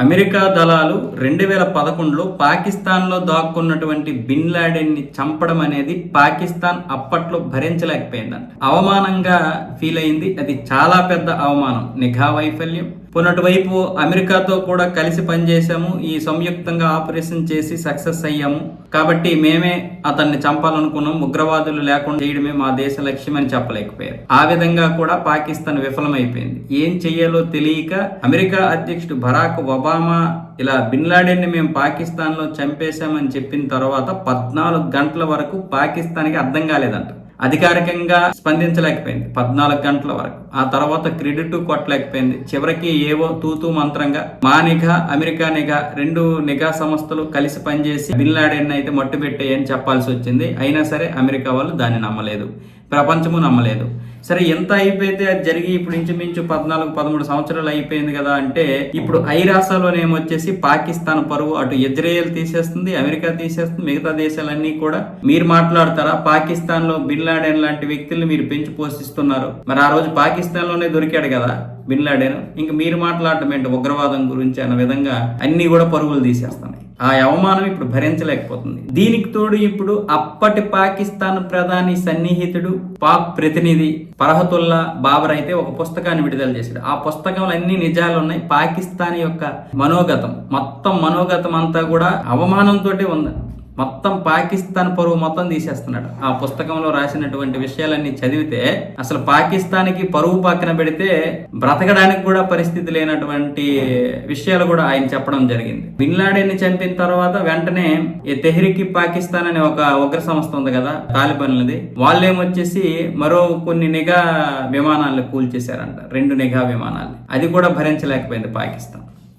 America దళాలు రెండు వేల పదకొండులో పాకిస్తాన్లో దాక్కున్నటువంటి బిన్ లాడెన్ని చంపడం అనేది పాకిస్తాన్ అప్పట్లో భరించలేకపోయిందంట. అవమానంగా ఫీల్ అయింది అది చాలా పెద్ద అవమానం. నిఘా వైఫల్యం పునటివైపు అమెరికాతో కూడా కలిసి పనిచేశాము. ఈ సంయుక్తంగా ఆపరేషన్ చేసి సక్సెస్ అయ్యాము. కాబట్టి మేమే అతన్ని చంపాలనుకున్నాం. ఉగ్రవాదులు లేకుండా చేయడమే మా దేశ లక్ష్యం అని చెప్పలేకపోయారు. ఆ విధంగా కూడా పాకిస్తాన్ విఫలమైపోయింది. ఏం చెయ్యాలో తెలియక అమెరికా అధ్యక్షుడు బరాక్ ఒబామా ఇలా బిన్ లాడెన్ని మేము పాకిస్తాన్లో చంపేశామని చెప్పిన తర్వాత పద్నాలుగు గంటల వరకు పాకిస్తాన్కి అర్థం కాలేదంట. అధికారికంగా స్పందించలేకపోయింది పద్నాలుగు గంటల వరకు. ఆ తర్వాత క్రెడిట్ కొట్టలేకపోయింది. చివరికి ఏవో తూతూ మంత్రంగా మా నిఘా అమెరికా నిఘా రెండు నిఘా సంస్థలు కలిసి పనిచేసి బిన్ లాడెన్ అయితే మట్టు పెట్టాయని చెప్పాల్సి వచ్చింది. అయినా సరే అమెరికా వాళ్ళు దాన్ని నమ్మలేదు. ప్రపంచము నమ్మలేదు. సరే ఎంత అయిపోయితే అది జరిగి ఇప్పుడు ఇంచుమించు పద్నాలుగు పదమూడు సంవత్సరాలు అయిపోయింది కదా అంటే ఇప్పుడు ఐరాసలోనేమొచ్చేసి పాకిస్తాన్ పరువు అటు ఇజ్రాయెల్ తీసేస్తుంది అమెరికా తీసేస్తుంది మిగతా దేశాలన్నీ కూడా. మీరు మాట్లాడతారా? పాకిస్తాన్లో బిన్ లాడెన్ లాంటి వ్యక్తుల్ని మీరు పెంచి పోషిస్తున్నారు. మరి ఆ రోజు పాకిస్తాన్లోనే దొరికాడు కదా బిన్ లాడెన్. ఇంక మీరు మాట్లాడటం ఏంటి? ఉగ్రవాదం గురించి అన్న విధంగా అన్ని కూడా పరుగులు తీసేస్తున్నాయి. ఆ అవమానం ఇప్పుడు భరించలేకపోతుంది. దీనికి తోడు ఇప్పుడు అప్పటి పాకిస్తాన్ ప్రధాని సన్నిహితుడు పాక్ ప్రతినిధి ఫరహతుల్లా బాబర్ అయితే ఒక పుస్తకాన్ని విడుదల చేశాడు. ఆ పుస్తకంలో అన్ని నిజాలు ఉన్నాయి. పాకిస్తాన్ యొక్క మనోగతం మొత్తం మనోగతం అంతా కూడా అవమానంతో ఉంది. మొత్తం పాకిస్తాన్ పరువు మొత్తం తీసేస్తున్నాడు. ఆ పుస్తకంలో రాసినటువంటి విషయాలన్నీ చదివితే అసలు పాకిస్తాన్కి పరువు పక్కన పెడితే బ్రతకడానికి కూడా పరిస్థితి లేనటువంటి విషయాలు కూడా ఆయన చెప్పడం జరిగింది. బిన్ చంపిన తర్వాత వెంటనే ఈ తెహ్రికి పాకిస్తాన్ అనే ఒక ఉగ్ర సంస్థ ఉంది కదా తాలిబన్లది వాళ్ళేమొచ్చేసి మరో కొన్ని నిఘా విమానాలను కూల్చేశారంట. రెండు నిఘా విమానాలు అది కూడా భరించలేకపోయింది పాకిస్తాన్.